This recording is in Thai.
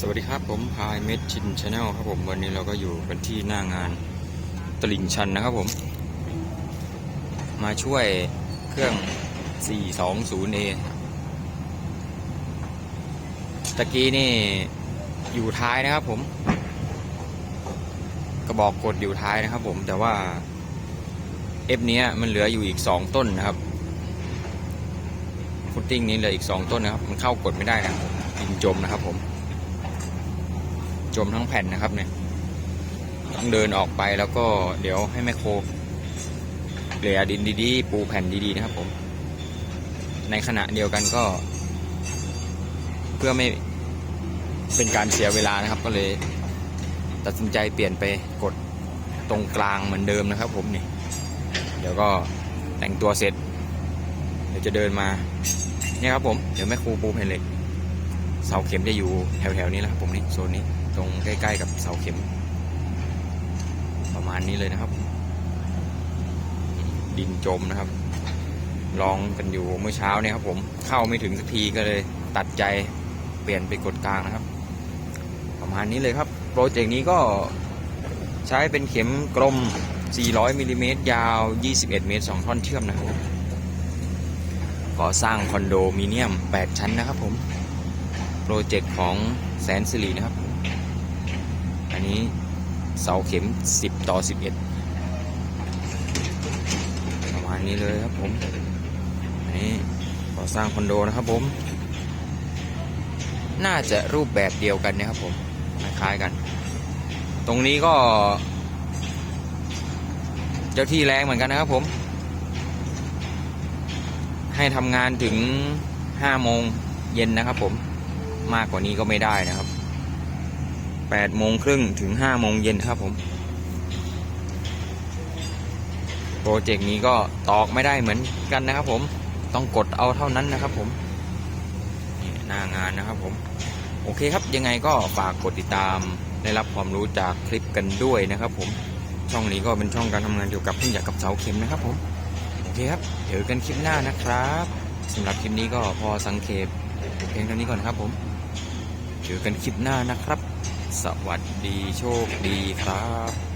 สวัสดีครับผมพายเมดชินชาแนลครับผมวันนี้เราก็อยู่กันที่หน้างานตลิ่งชันนะครับผม มาช่วยเครื่อง 420A ตะกี้นี่อยู่ท้ายนะครับผม กระบอกกดอยู่ท้ายนะครับผมแต่ว่า F เนี้ยมันเหลืออยู่อีก 2 ต้นนะครับฟุตติ้งนี้เหลืออีก 2 ต้นนะครับ มันเข้ากดไม่ได้นะครับดินจมนะครับผม จมทั้งแผ่นนะครับเนี่ยต้องเดินออกไปแล้วก็เดี๋ยวให้แม่โคเกลี่ยดินดีๆ ปูแผ่นดีๆนะครับผม ในขณะเดียวกันก็ เพื่อไม่เป็นการเสียเวลานะครับ ก็เลย ตัดสินใจเปลี่ยนไปกดตรงกลางเหมือนเดิมนะครับ ผมนี่เดี๋ยวก็แต่งตัวเสร็จ เดี๋ยวจะเดินมาเนี่ยครับผม เดี๋ยวแม่ครูปูแผ่นเหล็กเสาเข็มจะอยู่แถวๆนี้แหละครับผมนี่โซนนี้ ตรงใกล้ ๆ กับเสาเข็ม ประมาณนี้เลยนะครับ ดินจมนะครับ ลองกันอยู่เมื่อเช้าเนี่ยครับ ผมเข้าไม่ถึงสักทีก็เลย ตัดใจเปลี่ยนไปกดกลางนะครับ ประมาณนี้เลยครับ โปรเจกต์นี้ก็ใช้เป็นเข็มกลม 400มิลลิเมตรยาว 21 เมตร 2 ท่อนเชื่อมนะครับก่อสร้างคอนโดมิเนียม 8 ชั้นนะครับผม โปรเจกต์ของแสนสิรินะครับ อันนี้เสาเข็ม 10 ต่อ 11 ประมาณนี้เลยครับผมนนี้ก่อสร้างคอนโดนะครับผม น่าจะรูปแบบเดียวกันนะครับผม คล้ายๆกัน ตรงนี้ก็ เจ้าที่แรงเหมือนกันนะครับผม ให้ทำงานถึง5โมงเย็นนะครับผม มากกว่านี้ก็ไม่ได้นะครับ 8โมงครึ่งถึง5โมงเย็นครับผม โปรเจกต์นี้ก็ตอกไม่ได้เหมือนกันนะครับผม ต้องกดเอาเท่านั้นนะครับผมนี่หน้างานนะครับผม โอเคครับยังไงก็ฝากกดติดตามได้รับความรู้จากคลิปกันด้วยนะครับผม ช่องนี้ก็เป็นช่องการทำงานเกี่ยวกับเครื่องจักกับเสาเข็มนะครับผม โอเคครับเดี๋ยวกันคลิปหน้านะครับสำหรับคลิปนี้ก็พอสังเกตเพียงเท่านี้ก่อนครับผมเจอกันคลิปหน้านะครับ สวัสดีโชคดีครับ